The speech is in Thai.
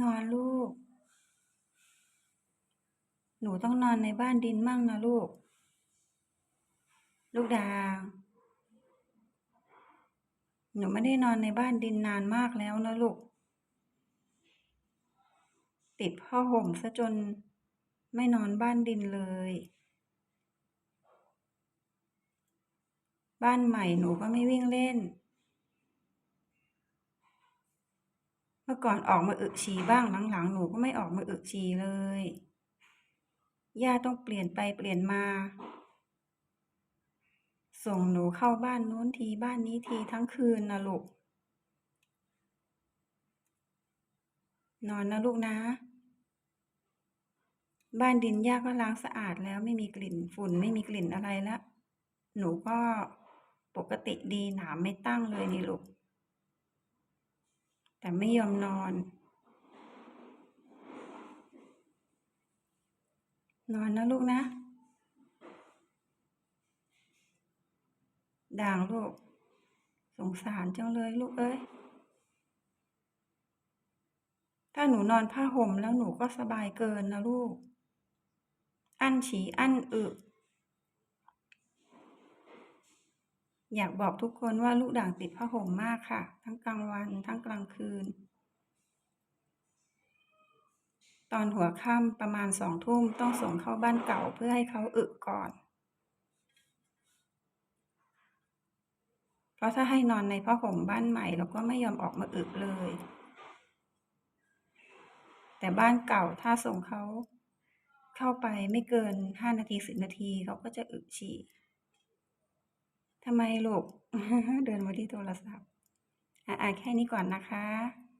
นอนลูก หนูต้องนอนในบ้านดินมั่งนะลูก ลูกดา หนูไม่ได้นอนในบ้านดินนานมากแล้วนะลูก ติดผ้าห่มซะจนไม่นอนบ้านดินเลย บ้านใหม่หนูก็ไม่วิ่งเล่น เมื่อก่อนออกมาอึฉี่บ้างหลังๆ หนูก็ไม่ออกมาอึฉี่เลย ย่าต้องเปลี่ยนไปเปลี่ยนมา ส่งหนูเข้าบ้านนู้นทีบ้านนี้ทีทั้งคืนนะลูก นอนนะลูกนะ บ้านดินย่าก็ล้างสะอาดแล้วไม่มีกลิ่นฝุ่นไม่มีกลิ่นอะไรแล้วหนูก็ปกติดีหนามไม่ตั้งเลยนี่ลูก แต่ไม่ยอมนอน นอนนะลูกนะ ด่างลูก สงสารจังเลยลูกเอ้ย ถ้าหนูนอนผ้าห่มแล้วหนูก็สบายเกินนะลูก อั้นฉี่อั้นอึ อยากบอกทุกคนว่าลูกด่างติดผ้าห่มมากค่ะ ทั้งกลางวันทั้งกลางคืน ตอนหัวค่ำประมาณสองทุ่มต้องส่งเข้าบ้านเก่าเพื่อให้เขาอึก่อน เพราะถ้าให้นอนในผ้าห่มบ้านใหม่เราก็ไม่ยอมออกมาอึเลย แต่บ้านเก่าถ้าส่งเขาเข้าไปไม่เกินห้านาทีสิบนาทีเขาก็จะอึฉี่ ทำไมลูก เดินมาที่โทรศัพท์ อะแค่นี้ก่อนนะคะ